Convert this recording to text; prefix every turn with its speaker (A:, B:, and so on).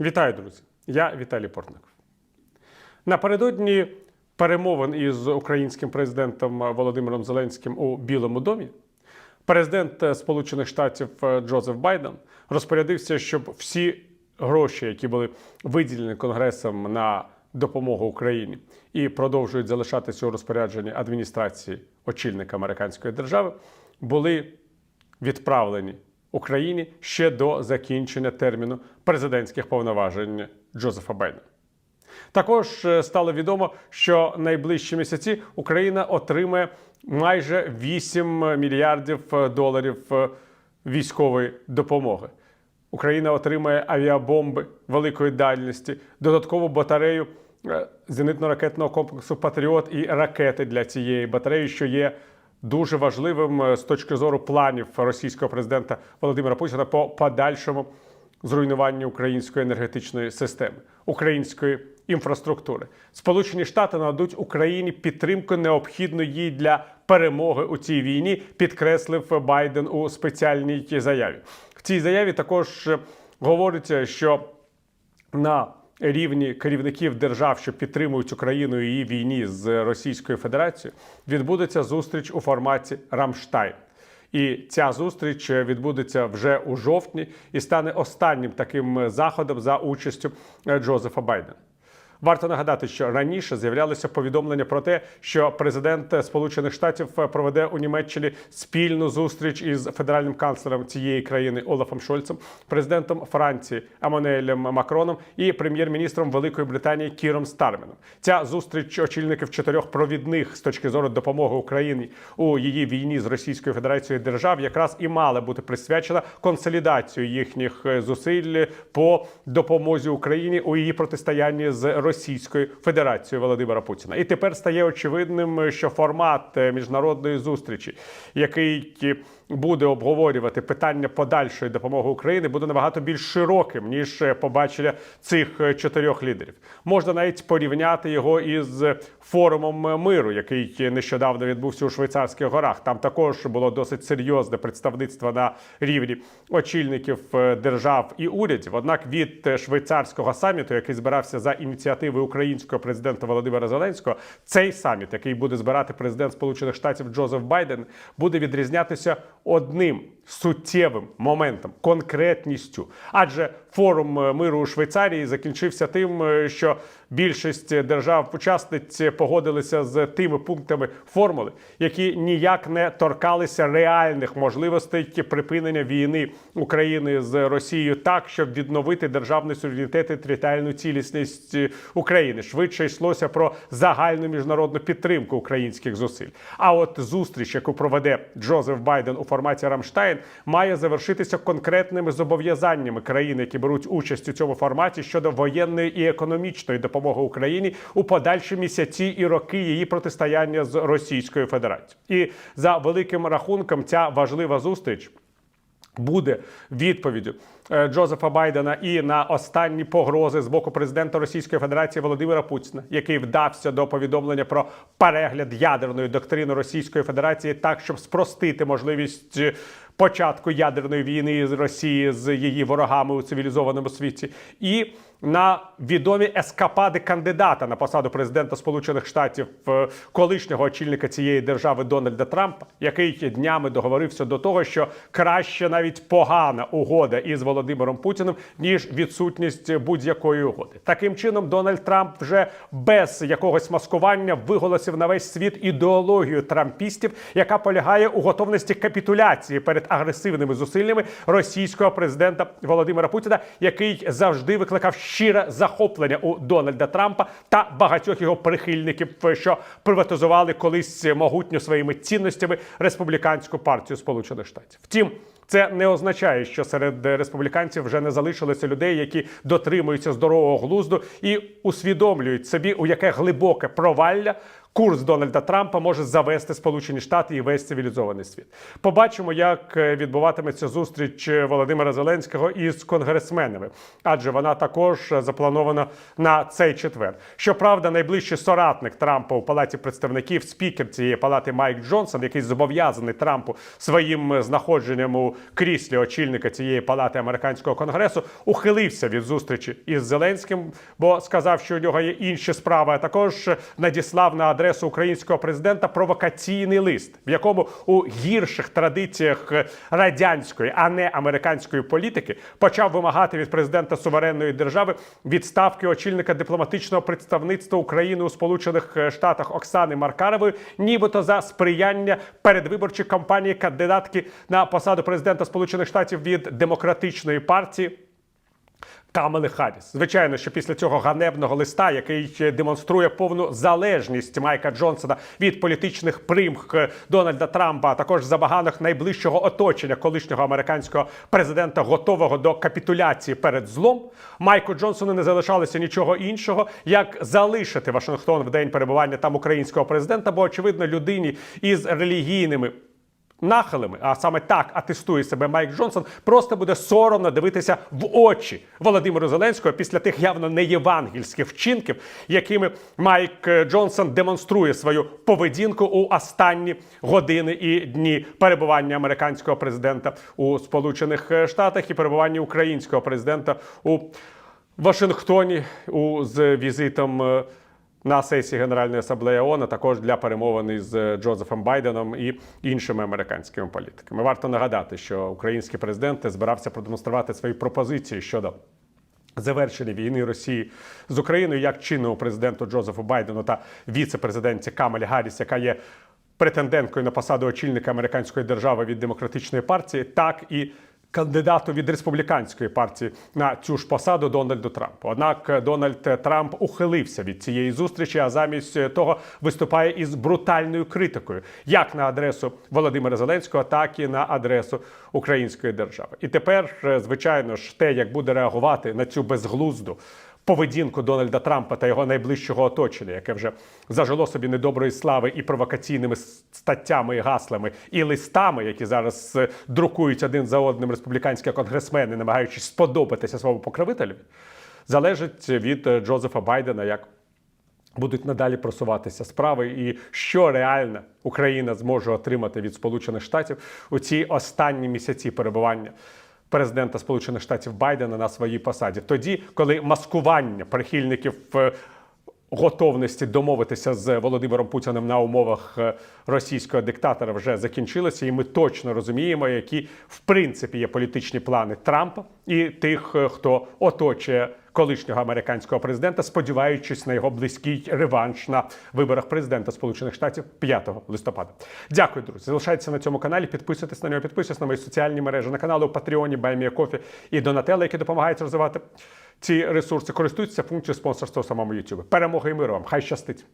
A: Вітаю, друзі! Я Віталій Портников. Напередодні перемовин із українським президентом Володимиром Зеленським у Білому домі президент Сполучених Штатів Джозеф Байден розпорядився, щоб всі гроші, які були виділені Конгресом на допомогу Україні і продовжують залишатися у розпорядженні адміністрації очільника американської держави, були відправлені Україні ще до закінчення терміну президентських повноважень Джозефа Байдена. Також е, стало відомо, що найближчі місяці Україна отримає майже 8 мільярдів е, доларів е, військової допомоги. Україна отримає авіабомби великої дальності, додаткову батарею зенитно-ракетного комплексу Патріот і ракети для цієї батареї, що є дуже важливим е, з точки зору планів російського президента Володимира Путіна по подальшому зруйнуванню української енергетичної системи, української інфраструктури. Сполучені Штати нададуть Україні підтримку необхідну їй для перемоги у цій війні, підкреслив Байден у спеціальній заяві. В цій заяві також е, говориться, що на рівні керівників держав, що підтримують Україну і її війні з Російською Федерацією, відбудеться зустріч у форматі Рамштайн. І ця зустріч відбудеться вже у жовтні і стане останнім таким заходом за участю е, Джозефа Байдена. Варто нагадати, що раніше з'являлися повідомлення про те, що президент Сполучених Штатів проведе у Німеччині спільну зустріч із федеральним канцлером цієї країни Олафом Шольцем, президентом Франції Еммануелем Макроном і прем'єр-міністром Великої Британії Кіром Старменом. Ця зустріч очільників чотирьох провідних з точки зору допомоги Україні у її війні з Російською Федерацією держав якраз і мала бути присвячена консолідацію їхніх зусиль по допомозі Україні у її протистоянні з Російською Федерацією Володимира Путіна. І тепер стає очевидним, що формат е, міжнародної зустрічі, який буде обговорювати питання подальшої допомоги Україні, буде набагато більш широким ніж е, побачення цих е, чотирьох лідерів. Можна навіть порівняти його із форумом миру, який нещодавно відбувся у Швейцарських горах. Там також було досить серйозне представництво на рівні очільників е, держав і урядів. Однак від швейцарського саміту, який збирався за ініціативи українського президента Володимира Зеленського, цей саміт, який буде збирати президент Сполучених Штатів Джозеф Байден, буде відрізнятися одним суттєвим моментом, конкретністю. Адже форум е, миру у Швейцарії закінчився тим, е, що більшість держав-учасниць погодилися з тими пунктами формули, які ніяк не торкалися реальних можливостей припинення війни України з Росією так, щоб відновити державний суверенітет і територіальну цілісність України. Швидше йшлося про загальну міжнародну підтримку українських зусиль. А от зустріч, яку проведе Джозеф Байден у форматі Рамштайн, має завершитися конкретними зобов'язаннями країн, які беруть участь у цьому форматі щодо воєнної і економічної допомоги Україні у подальші місяці і роки її протистояння з Російською Федерацією. І за великим рахунком, ця важлива зустріч. Буде відповіддю е, Джозефа Байдена і на останні погрози з боку президента Російської Федерації Володимира Путіна, який вдався до повідомлення про перегляд ядерної доктрини Російської Федерації, так щоб спростити можливість е, початку ядерної війни з Росії з її ворогами у цивілізованому світі, і на відомі ескапади кандидата на посаду президента Сполучених Штатів е, колишнього очільника цієї держави Дональда Трампа, який днями договорився до того, що краще навіть погана угода із Володимиром Путіним ніж відсутність будь-якої угоди. Таким чином, Дональд Трамп вже без якогось маскування виголосив на весь світ ідеологію трампістів, яка полягає у готовності капітуляції перед агресивними зусиллями російського президента Володимира Путіна, який завжди викликав щире захоплення у Дональда Трампа та багатьох його прихильників, що приватизували колись могутньо своїми цінностями республіканську партію Сполучених Штатів. Втім. Це не означає, що серед республіканців вже не залишилося людей, які дотримуються здорового глузду і усвідомлюють собі, у яке глибоке провалля курс Дональда Трампа може завести Сполучені Штати і весь цивілізований світ. Побачимо, як е, відбуватиметься зустріч Володимира Зеленського із конгресменами, адже вона також запланована на цей четвер. Щоправда, найближчий соратник Трампа у палаті представників, спікер цієї палати Майк Джонсон, який зобов'язаний Трампу своїм знаходженням у кріслі очільника цієї палати американського конгресу, ухилився від зустрічі із Зеленським, бо сказав, що у нього є інші справи. А також надіслав на адресу українського президента провокаційний лист, в якому у гірших традиціях радянської, а не американської політики, почав вимагати від президента суверенної держави відставки очільника дипломатичного представництва України у Сполучених Штатах Оксани Маркарової, нібито за сприяння передвиборчій кампанії кандидатки на посаду президента Сполучених Штатів від демократичної партії. Камели Харріс. Звичайно, що після цього ганебного листа, який демонструє повну залежність Майка Джонсона від політичних примх Дональда Трампа, а також забаганок найближчого оточення колишнього американського президента, готового до капітуляції перед злом, Майку Джонсону не залишалося нічого іншого, як залишити Вашингтон в день перебування там українського президента, бо очевидно людині із релігійними нахилами, а саме так атестує себе Майк Джонсон, просто буде соромно дивитися в очі Володимиру Зеленського після тих явно неєвангельських вчинків, якими Майк Джонсон демонструє свою поведінку у останні години і дні перебування американського президента у Сполучених Штатах і перебування українського президента у Вашингтоні у з візитом. На сесії Генеральної асамблеї ООН, а також для перемовин із е, Джозефом Байденом і іншими американськими політиками. Варто нагадати, що український президент збирався продемонструвати свої пропозиції щодо. Завершення війни Росії з Україною як чинному президенту Джозефу Байдену та віце-президентці Камалі Гарріс, яка є претенденткою на посаду очільника американської держави від демократичної партії, так і кандидату від республіканської партії на цю ж посаду Дональду Трампу. Однак Дональд Трамп ухилився від цієї зустрічі, а замість того виступає із брутальною критикою, як на адресу Володимира Зеленського, так і на адресу української держави. І тепер, е, звичайно ж, те, як буде реагувати на цю безглузду. Поведінку Дональда Трампа та його найближчого оточення, яке вже зажило собі недоброї слави і провокаційними статтями, і гаслами, і листами, які зараз е, друкують один за одним республіканські конгресмени, намагаючись сподобатися своєму покровителю, залежить від е, Джозефа Байдена, як будуть надалі просуватися справи, і що реально Україна зможе отримати від Сполучених Штатів у ці останні місяці перебування. Президента Сполучених Штатів Байдена на своїй посаді, тоді, коли маскування прихильників е, готовності домовитися з Володимиром Путіним на умовах е, російського диктатора вже закінчилося, і ми точно розуміємо, які в принципі є політичні плани Трампа і тих, е, хто оточує колишнього американського президента, сподіваючись на його близький реванш на виборах президента Сполучених Штатів 5 листопада. Дякую, друзі. Залишайтеся на цьому каналі. Підписуйтесь на нього, підписуйтесь на мої соціальні мережі, на канали у Патреоні, Баймія Кофі і Донателла, які допомагають розвивати ці ресурси. Користуйтеся функцією спонсорства у самому YouTube. Перемоги і миру вам! Хай щастить!